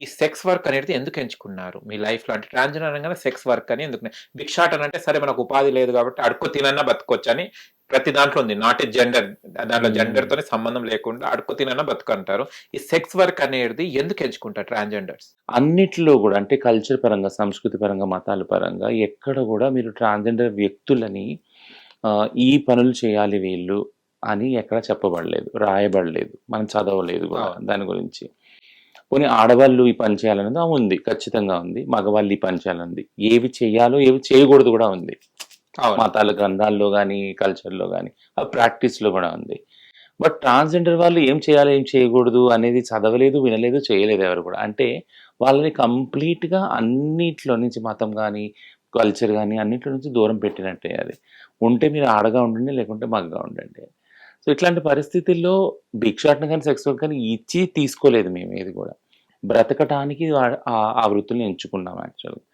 ఈ sex work అనేది ఎందుకు ఎంచుకున్నారు మీ లైఫ్‌లో? అంటే ట్రాన్స్‌జెండర్ అనగానే సెక్స్ వర్క్ అని ఎందుకు భిక్షాటన అంటే సరే మనకు ఉపాధి లేదు కాబట్టి అడుక్కు తినన్నా బతకొచ్చని ప్రతి దాంట్లో ఉంది. నాట్ జెండర్ దాంట్లో. జెండర్‌తోని సంబంధం లేకుండా అడుక్కు తినన్నా బతుకంటారు. ఈ సెక్స్ వర్క్ అనేది ఎందుకు ఎంచుకుంటారు ట్రాన్స్‌జెండర్స్? అన్నిట్లో గూడా అంటే కల్చర్ పరంగా, సంస్కృతి పరంగా, మతాల పరంగా ఎక్కడ గూడా మీరు ట్రాన్స్‌జెండర్ వ్యక్తులని ఈ పనులు చేయాలి వీళ్ళు అని ఎక్కడ చెప్పబడలేదు. రాయబడలేదు. మనం చదవలేదు అవును. దాని గురించి. పోనీ ఆడవాళ్ళు ఈ పని చేయాలన్నది! ఉంది. ఖచ్చితంగా ఉంది. మగవాళ్ళు ఈ పని చేయాలనుంది. ఏవి చేయాలో, ఏవి చేయకూడదు గూడా ఉంది. మతాల గ్రంథాల్లో గాని, కల్చర్‌లో గాని, ఆ ప్రాక్టీస్‌లో గూడా ఉంది. బట్ ట్రాన్స్‌జెండర్ వాళ్ళు ఏం చేయాలి, ఏం చేయకూడదు అనేది చదవలేదు, వినలేదు, చేయలేదు ఎవరు గూడా. అంటే వాళ్ళని కంప్లీట్‌గా అన్నిట్లో నుంచి మతం గాని, కల్చర్ గాని అన్నిట్లో నుంచి దూరం పెట్టినట్టే అది. ఉంటే మీరు ఆడగా ఉండండి, లేకుంటే మగగా ఉండండి. సో, ఇట్లాంటి పరిస్థితుల్లో భిక్షాటన కానీ సెక్స్ వర్క్ ఇచ్చి తీసుకోలేదు మేము ఏది కూడా బ్రతకటానికి ఆ ఆ వృత్తుల్ని ఎంచుకున్నాం యాక్చువల్‌గా.